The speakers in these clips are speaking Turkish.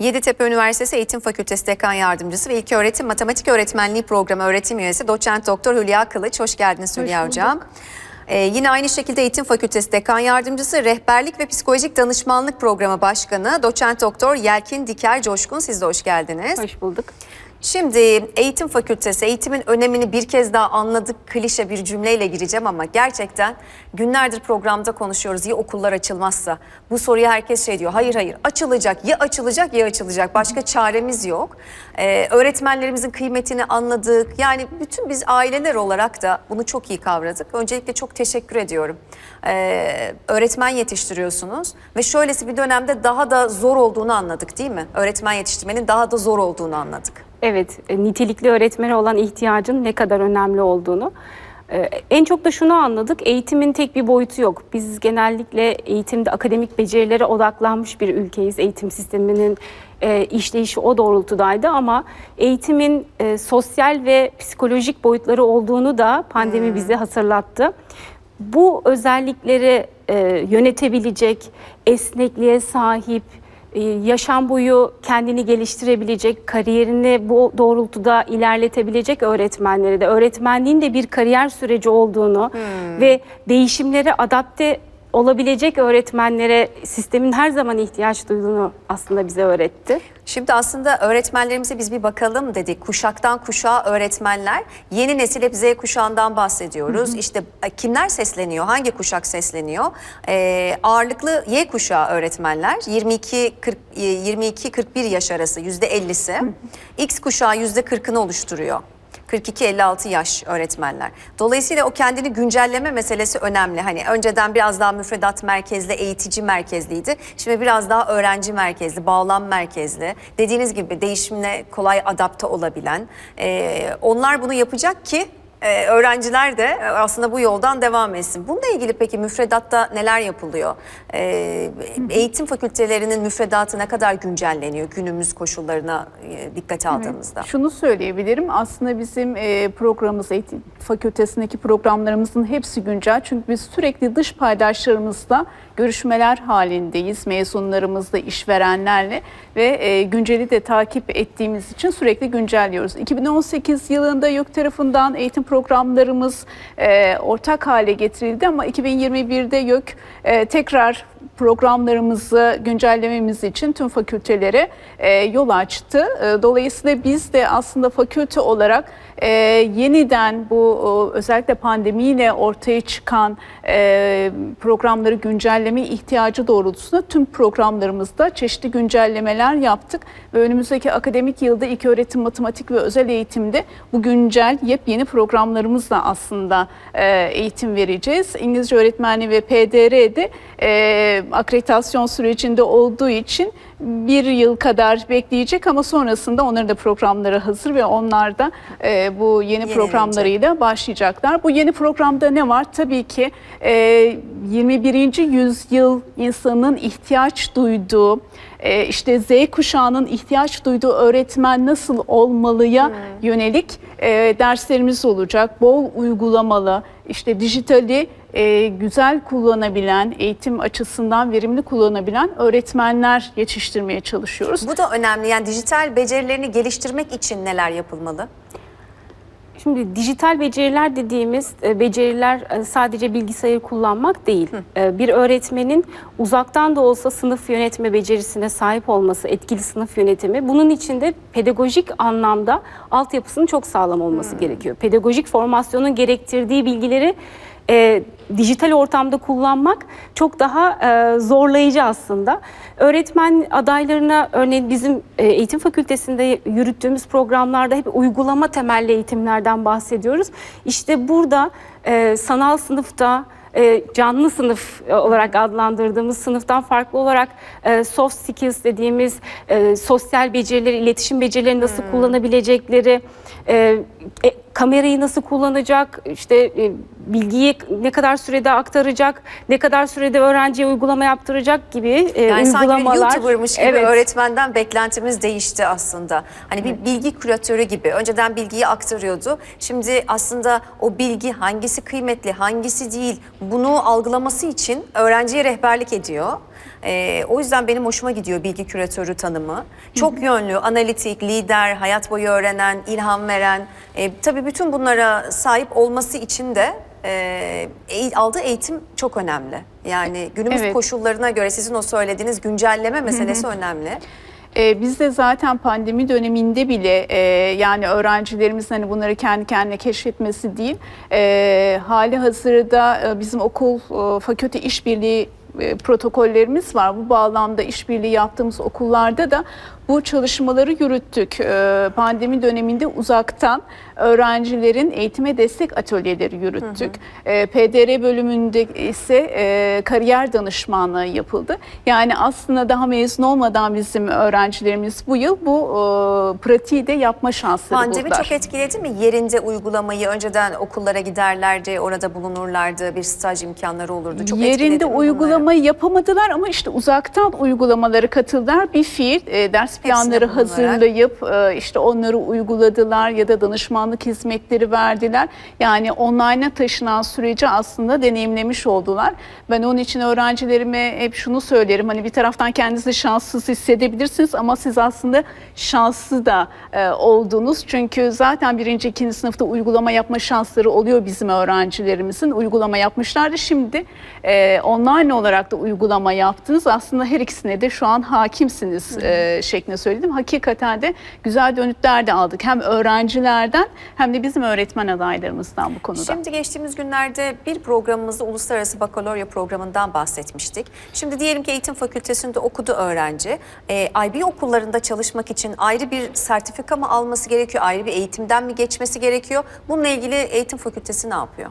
Yeditepe Üniversitesi Eğitim Fakültesi Dekan Yardımcısı ve İlköğretim Matematik Öğretmenliği Programı öğretim üyesi doçent doktor Hülya Kılıç. Hoş geldiniz Hülya bulduk. Hocam. Ee, yine aynı şekilde Eğitim Fakültesi Dekan Yardımcısı, Rehberlik ve Psikolojik Danışmanlık Programı Başkanı doçent doktor Yelkin Diker Coşkun. Siz de hoş geldiniz. Hoş bulduk. Şimdi eğitim fakültesi, eğitimin önemini bir kez daha anladık. Klişe bir cümleyle gireceğim ama gerçekten günlerdir programda konuşuyoruz. Ya okullar açılmazsa? Bu soruyu herkes şey diyor. Hayır hayır açılacak. Ya açılacak ya açılacak. Başka çaremiz yok. Ee, öğretmenlerimizin kıymetini anladık. Yani bütün biz aileler olarak da bunu çok iyi kavradık. Öncelikle çok teşekkür ediyorum. Ee, öğretmen yetiştiriyorsunuz ve şöylesi bir dönemde daha da zor olduğunu anladık değil mi? Öğretmen yetiştirmenin daha da zor olduğunu anladık. Evet, e, nitelikli öğretmene olan ihtiyacın ne kadar önemli olduğunu. e, En çok da şunu anladık, eğitimin tek bir boyutu yok. Biz genellikle eğitimde akademik becerilere odaklanmış bir ülkeyiz. Eğitim sisteminin e, işleyişi o doğrultudaydı ama eğitimin sosyal ve psikolojik boyutları olduğunu da pandemi bize hatırlattı. Bu özellikleri yönetebilecek, esnekliğe sahip, yaşam boyu kendini geliştirebilecek, kariyerini bu doğrultuda ilerletebilecek öğretmenlere de öğretmenliğin de bir kariyer süreci olduğunu ve değişimlere adapte olabilecek öğretmenlere sistemin her zaman ihtiyaç duyduğunu aslında bize öğretti. Şimdi aslında öğretmenlerimize biz bir bakalım dedik. Kuşaktan kuşağa öğretmenler. Yeni nesil hep Z kuşağından bahsediyoruz. İşte e, kimler sesleniyor? Hangi kuşak sesleniyor? Ee, ağırlıklı Y kuşağı öğretmenler. 22 40 e, 22 41 yaş arası %50'si. X kuşağı %40'ını oluşturuyor. 42-56 yaş öğretmenler. Dolayısıyla o kendini güncelleme meselesi önemli. Hani önceden biraz daha müfredat merkezli, eğitici merkezliydi. Şimdi biraz daha öğrenci merkezli, bağlam merkezli. Dediğiniz gibi değişimle kolay adapte olabilen. Ee, onlar bunu yapacak ki e, öğrenciler de e, aslında bu yoldan devam etsin. Bununla ilgili peki müfredatta neler yapılıyor? Ee, eğitim fakültelerinin müfredatı ne kadar güncelleniyor günümüz koşullarına e, dikkate aldığımızda? Şunu söyleyebilirim. Aslında bizim e, programımız, eğitim fakültesindeki programlarımızın hepsi güncel. Çünkü biz sürekli dış paydaşlarımızla görüşmeler halindeyiz. Mezunlarımızla, işverenlerle ve e, günceli de takip ettiğimiz için sürekli güncelliyoruz. 2018 yılında YÖK tarafından eğitim programlarımız e, ortak hale getirildi ama 2021'de YÖK e, tekrar programlarımızı güncellememiz için tüm fakültelere e, yol açtı. E, dolayısıyla biz de aslında fakülte olarak e, yeniden bu o, özellikle pandemiyle ortaya çıkan e, programları güncelleme ihtiyacı doğrultusunda tüm programlarımızda çeşitli güncellemeler yaptık ve önümüzdeki akademik yılda ilk öğretim matematik ve özel eğitimde bu güncel yepyeni programlarımızla aslında e, eğitim vereceğiz. İngilizce öğretmenliği ve PDR'de e, akreditasyon sürecinde olduğu için bir yıl kadar bekleyecek ama sonrasında onların da programları hazır ve onlar da e, bu yeni Yenilenecek. programlarıyla başlayacaklar. Bu yeni programda ne var? Tabii ki e, 21. yüzyıl insanın ihtiyaç duyduğu, e, işte Z kuşağının ihtiyaç duyduğu öğretmen nasıl olmalıya yönelik e, derslerimiz olacak. Bol uygulamalı, işte dijitali e, güzel kullanabilen, eğitim açısından verimli kullanabilen öğretmenler yetiştirmeye çalışıyoruz. Bu da önemli. Yani dijital becerilerini geliştirmek için neler yapılmalı? Şimdi dijital beceriler dediğimiz e, beceriler e, sadece bilgisayarı kullanmak değil. E, Bir öğretmenin uzaktan da olsa sınıf yönetme becerisine sahip olması, etkili sınıf yönetimi. Bunun için de pedagojik anlamda altyapısının çok sağlam olması gerekiyor. Pedagojik formasyonun gerektirdiği bilgileri e, dijital ortamda kullanmak çok daha e, zorlayıcı aslında. Öğretmen adaylarına örneğin bizim e, eğitim fakültesinde yürüttüğümüz programlarda hep uygulama temelli eğitimlerden bahsediyoruz. İşte burada e, sanal sınıfta e, canlı sınıf e, olarak adlandırdığımız sınıftan farklı olarak e, soft skills dediğimiz e, sosyal becerileri, iletişim becerilerini nasıl kullanabilecekleri, e, e, kamerayı nasıl kullanacak, işte e, bilgiyi ne kadar sürede aktaracak, ne kadar sürede öğrenciye uygulama yaptıracak gibi e, Yani sanki uygulamalar. YouTuber'mış gibi Evet. öğretmenden beklentimiz değişti aslında. Hani bir bilgi küratörü gibi. Önceden bilgiyi aktarıyordu. Şimdi aslında o bilgi hangisi kıymetli, hangisi değil bunu algılaması için öğrenciye rehberlik ediyor. E, o yüzden benim hoşuma gidiyor bilgi küratörü tanımı. Çok yönlü, analitik, lider, hayat boyu öğrenen, ilham veren. E, tabii bütün bunlara sahip olması için de e, eğ- aldığı eğitim çok önemli. Yani günümüz Evet. koşullarına göre sizin o söylediğiniz güncelleme meselesi önemli. Ee, biz de zaten pandemi döneminde bile e, yani öğrencilerimizin hani bunları kendi kendine keşfetmesi değil, e, hali hazırda e, bizim okul e, fakülte işbirliği e, protokollerimiz var. Bu bağlamda işbirliği yaptığımız okullarda da bu çalışmaları yürüttük. E, pandemi döneminde uzaktan öğrencilerin eğitime destek atölyeleri yürüttük. E, PDR bölümünde ise e, kariyer danışmanlığı yapıldı. Yani aslında daha mezun olmadan bizim öğrencilerimiz bu yıl bu e, pratiği de yapma şansları Pandemi buldular. çok etkiledi mi? Yerinde uygulamayı önceden okullara giderlerdi, orada bulunurlardı, bir staj imkanları olurdu. Çok etkiledi Yerinde mi bunları? uygulamayı yapamadılar ama işte uzaktan uygulamaları katıldılar. Bir fiil e, ders planları hazırlayıp e, işte onları uyguladılar ya da danışmanlık hizmetleri verdiler. Yani online'a taşınan süreci aslında deneyimlemiş oldular. Ben onun için öğrencilerime hep şunu söylerim. Hani bir taraftan kendinizi şanssız hissedebilirsiniz ama siz aslında şanslı da e, oldunuz. Çünkü zaten birinci, ikinci sınıfta uygulama yapma şansları oluyor bizim öğrencilerimizin. Uygulama yapmışlardı. Şimdi e, online olarak da uygulama yaptınız. Aslında her ikisine de şu an hakimsiniz e, şeklinde söyledim. Hakikaten de güzel dönütler de aldık. Hem öğrencilerden hem de bizim öğretmen adaylarımızdan bu konuda. Şimdi geçtiğimiz günlerde bir programımızda uluslararası bakalorya programından bahsetmiştik. Şimdi diyelim ki eğitim fakültesinde okudu öğrenci. Ee, IB okullarında çalışmak için ayrı bir sertifika mı alması gerekiyor? Ayrı bir eğitimden mi geçmesi gerekiyor? Bununla ilgili eğitim fakültesi ne yapıyor?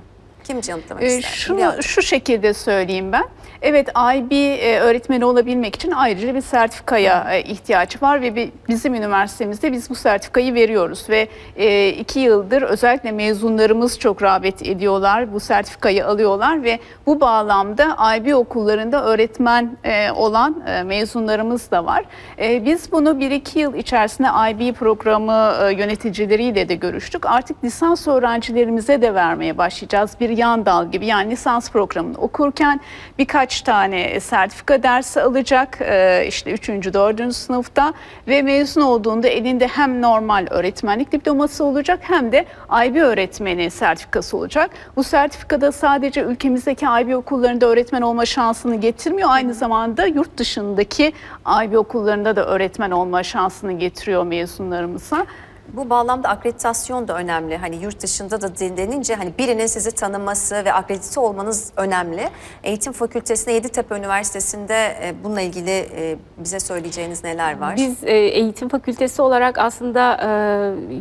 Kim yanıtlamak Ee, ister? Hocam. şu şekilde söyleyeyim ben. Evet IB e, öğretmeni olabilmek için ayrıca bir sertifikaya e, ihtiyaç var ve bi- bizim üniversitemizde biz bu sertifikayı veriyoruz ve e, iki yıldır özellikle mezunlarımız çok rağbet ediyorlar, bu sertifikayı alıyorlar ve bu bağlamda IB okullarında öğretmen olan mezunlarımız da var. Biz bunu bir iki yıl içerisinde IB programı yöneticileriyle de görüştük. Artık lisans öğrencilerimize de vermeye başlayacağız. Bir yan dal gibi yani lisans programını okurken birkaç tane sertifika dersi alacak e, işte 3. 4. sınıfta ve mezun olduğunda elinde hem normal öğretmenlik diploması olacak hem de IB öğretmeni sertifikası olacak. Bu sertifikada sadece ülkemizdeki IB okullarında öğretmen olma şansını getirmiyor. Aynı zamanda yurt dışındaki IB okullarında da öğretmen olma şansını getiriyor mezunlarımıza. Bu bağlamda akreditasyon da önemli. Hani yurt dışında da denince hani birinin sizi tanıması ve akredite olmanız önemli. Eğitim Fakültesi'nde Yeditepe Üniversitesi'nde e, bununla ilgili e, bize söyleyeceğiniz neler var? Biz e, eğitim fakültesi olarak aslında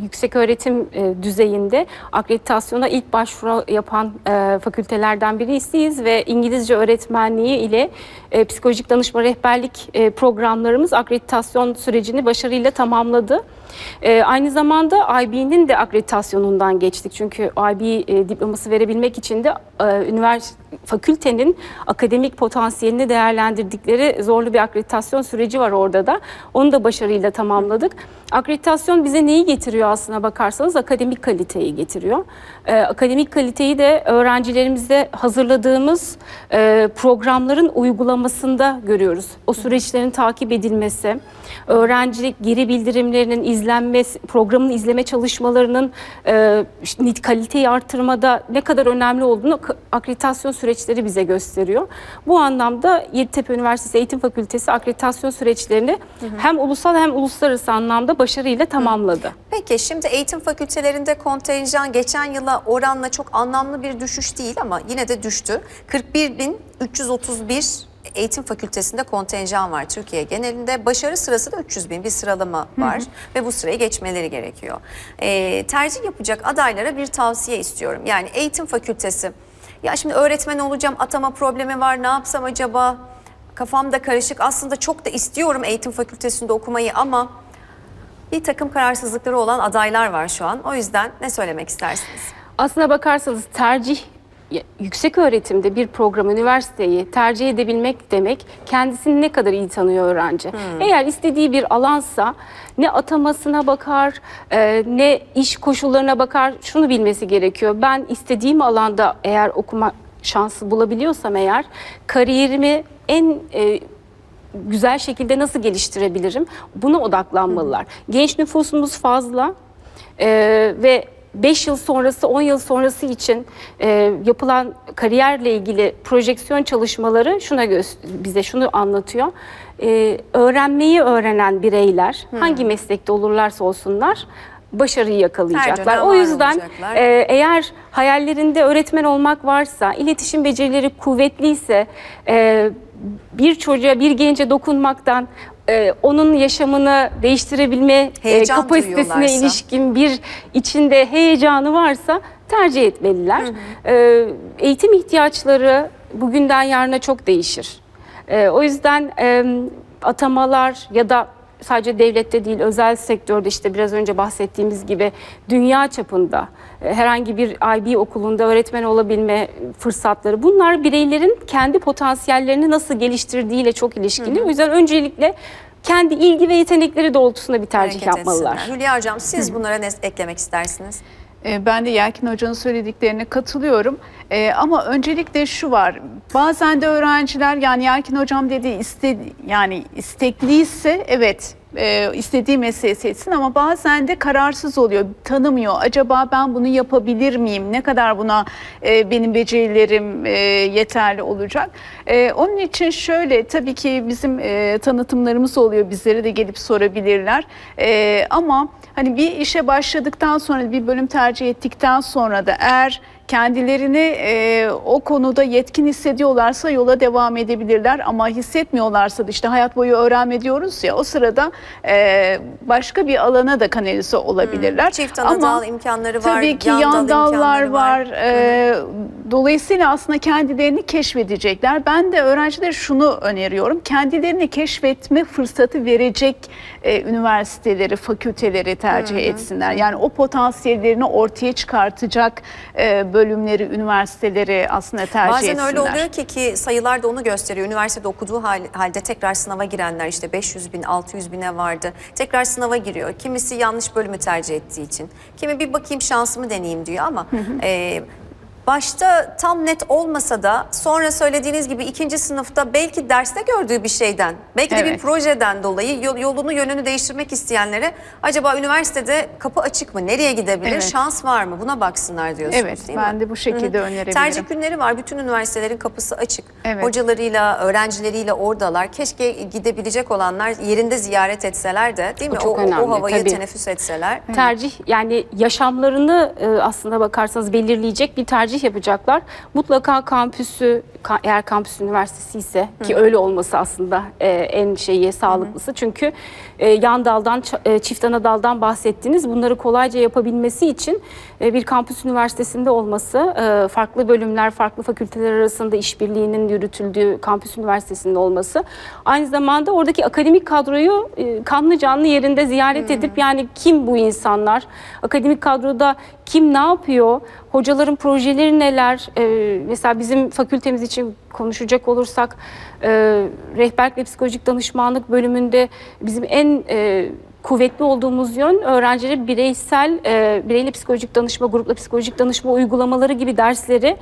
yüksek öğretim düzeyinde akreditasyona ilk başvuru yapan fakültelerden birisiyiz ve İngilizce öğretmenliği ile psikolojik danışma rehberlik programlarımız akreditasyon sürecini başarıyla tamamladı. E, aynı zamanda IB'nin de akreditasyonundan geçtik. Çünkü IB e, diploması verebilmek için de üniversite fakültenin akademik potansiyelini değerlendirdikleri zorlu bir akreditasyon süreci var orada da. Onu da başarıyla tamamladık. Akreditasyon bize neyi getiriyor aslına bakarsanız? Akademik kaliteyi getiriyor. E, akademik kaliteyi de öğrencilerimizde hazırladığımız e, programların uygulamasında görüyoruz. O süreçlerin takip edilmesi, öğrencilik geri bildirimlerinin izlenmesi, programın izleme çalışmalarının e, kaliteyi artırmada ne kadar önemli olduğunu akreditasyon süreçleri bize gösteriyor. Bu anlamda Yeditepe Üniversitesi Eğitim Fakültesi akreditasyon süreçlerini hem ulusal hem uluslararası anlamda başarıyla tamamladı. Peki şimdi eğitim fakültelerinde kontenjan geçen yıla oranla çok anlamlı bir düşüş değil ama yine de düştü. 41.331 eğitim fakültesinde kontenjan var Türkiye genelinde. Başarı sırası da 300 bin bir sıralama var ve bu sırayı geçmeleri gerekiyor. Ee, tercih yapacak adaylara bir tavsiye istiyorum. Yani eğitim fakültesi ya şimdi öğretmen olacağım atama problemi var ne yapsam acaba? Kafamda karışık aslında çok da istiyorum eğitim fakültesinde okumayı ama bir takım kararsızlıkları olan adaylar var şu an. O yüzden ne söylemek istersiniz? Aslına bakarsanız tercih yüksek öğretimde bir program, üniversiteyi tercih edebilmek demek kendisini ne kadar iyi tanıyor öğrenci. Eğer istediği bir alansa ne atamasına bakar, e, ne iş koşullarına bakar. Şunu bilmesi gerekiyor. Ben istediğim alanda eğer okuma şansı bulabiliyorsam eğer kariyerimi en e, güzel şekilde nasıl geliştirebilirim? Buna odaklanmalılar. Genç nüfusumuz fazla e, ve 5 yıl sonrası, 10 yıl sonrası için e, yapılan kariyerle ilgili projeksiyon çalışmaları şuna bize şunu anlatıyor. E, öğrenmeyi öğrenen bireyler hangi meslekte olurlarsa olsunlar başarıyı yakalayacaklar. O yüzden e, eğer hayallerinde öğretmen olmak varsa, iletişim becerileri kuvvetliyse, e, bir çocuğa, bir gence dokunmaktan e, onun yaşamını değiştirebilme e, Heyecan kapasitesine duyuyorlarsa. ilişkin bir içinde heyecanı varsa tercih etmeliler. E, eğitim ihtiyaçları bugünden yarına çok değişir. E, o yüzden e, atamalar ya da sadece devlette değil özel sektörde işte biraz önce bahsettiğimiz gibi dünya çapında e, herhangi bir IB okulunda öğretmen olabilme fırsatları bunlar bireylerin kendi potansiyellerini nasıl geliştirdiğiyle çok ilişkili. O yüzden öncelikle kendi ilgi ve yetenekleri doğrultusunda bir tercih Hareket yapmalılar. etsinler. Hülya Hocam siz bunlara ne eklemek istersiniz? E, Ben de Yelkin Hoca'nın söylediklerine katılıyorum. E, ama öncelikle şu var. Bazen de öğrenciler yani Yelkin Hocam dediği iste, yani istekliyse evet e, istediği mesleği seçsin ama bazen de kararsız oluyor. Tanımıyor. Acaba ben bunu yapabilir miyim? Ne kadar buna e, benim becerilerim e, yeterli olacak? E, onun için şöyle tabii ki bizim e, tanıtımlarımız oluyor. Bizlere de gelip sorabilirler. E, ama hani bir işe başladıktan sonra bir bölüm tercih ettikten sonra da eğer kendilerini e, o konuda yetkin hissediyorlarsa yola devam edebilirler ama hissetmiyorlarsa da işte hayat boyu öğrenme diyoruz ya o sırada e, başka bir alana da kanalize olabilirler. Çift ana Ama dal imkanları var. Tabii ki yan yan dallar imkanları var. E, dolayısıyla aslında kendilerini keşfedecekler. Ben de öğrencilere şunu öneriyorum. Kendilerini keşfetme fırsatı verecek e, üniversiteleri, fakülteleri tercih etsinler. Yani o potansiyellerini ortaya çıkartacak e, bölümleri, üniversiteleri aslında tercih Bazen etsinler. öyle oluyor ki ki sayılar da onu gösteriyor. Üniversitede okuduğu hal- halde tekrar sınava girenler işte 500 bin 600 bine vardı. Tekrar sınava giriyor. Kimisi yanlış bölümü tercih ettiği için. Kimi bir bakayım şansımı deneyeyim diyor ama e, başta tam net olmasa da sonra söylediğiniz gibi ikinci sınıfta belki derste gördüğü bir şeyden belki de bir Evet. projeden dolayı yol- yolunu yönünü değiştirmek isteyenlere acaba üniversitede kapı açık mı? Nereye gidebilir? Evet. Şans var mı? Buna baksınlar diyorsunuz Evet, değil mi? ben de bu şekilde önerebilirim. Tercih günleri var. Bütün üniversitelerin kapısı açık. Evet. Hocalarıyla, öğrencileriyle oradalar. Keşke gidebilecek olanlar yerinde ziyaret etseler de değil mi? O çok o, o önemli, havayı tabii. teneffüs etseler. tercih yani yaşamlarını e, aslında bakarsanız belirleyecek bir tercih yapacaklar. Mutlaka kampüsü ka- eğer kampüs üniversitesi ise ki öyle olması aslında e, en şeyi sağlıklısı. Çünkü e, yan daldan e, çift ana daldan bahsettiniz. Bunları kolayca yapabilmesi için e, bir kampüs üniversitesinde olması, e, farklı bölümler, farklı fakülteler arasında işbirliğinin yürütüldüğü kampüs üniversitesinde olması. Aynı zamanda oradaki akademik kadroyu e, kanlı canlı yerinde ziyaret edip yani kim bu insanlar? Akademik kadroda kim ne yapıyor? Hocaların projeleri neler? E, mesela bizim fakültemiz için konuşacak olursak e, rehberlik ve psikolojik danışmanlık bölümünde bizim en e, kuvvetli olduğumuz yön öğrencilere bireysel, e, bireyle psikolojik danışma, grupla psikolojik danışma uygulamaları gibi dersleri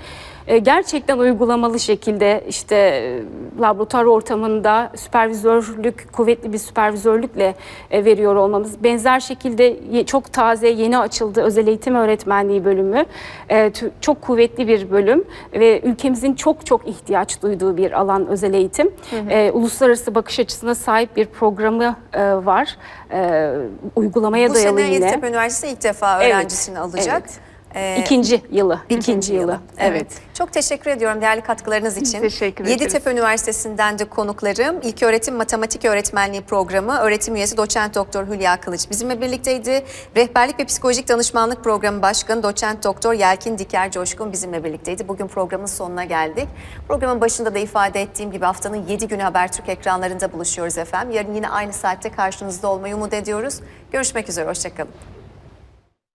e, gerçekten uygulamalı şekilde işte e, laboratuvar ortamında süpervizörlük, kuvvetli bir süpervizörlükle e, veriyor olmamız. Benzer şekilde ye- çok taze, yeni açıldı özel eğitim öğretmenliği bölümü. E, çok kuvvetli bir bölüm ve ülkemizin çok çok ihtiyaç duyduğu bir alan özel eğitim. E, uluslararası bakış açısına sahip bir programı e, var. E, uygulamaya Bu dayalı sene yine. Yeditepe Üniversitesi ilk defa Evet, öğrencisini alacak. evet. Ee, İkinci yılı. İkinci yılı. Evet. Evet. Çok teşekkür ediyorum değerli katkılarınız için. Teşekkür ederiz. Yeditepe Üniversitesi'nden de konuklarım. İlköğretim Matematik Öğretmenliği Programı öğretim üyesi doçent doktor Hülya Kılıç bizimle birlikteydi. Rehberlik ve Psikolojik Danışmanlık Programı Başkanı doçent doktor Yelkin Diker Coşkun bizimle birlikteydi. Bugün programın sonuna geldik. Programın başında da ifade ettiğim gibi haftanın 7 günü Habertürk ekranlarında buluşuyoruz efendim. Yarın yine aynı saatte karşınızda olmayı umut ediyoruz. Görüşmek üzere, hoşçakalın.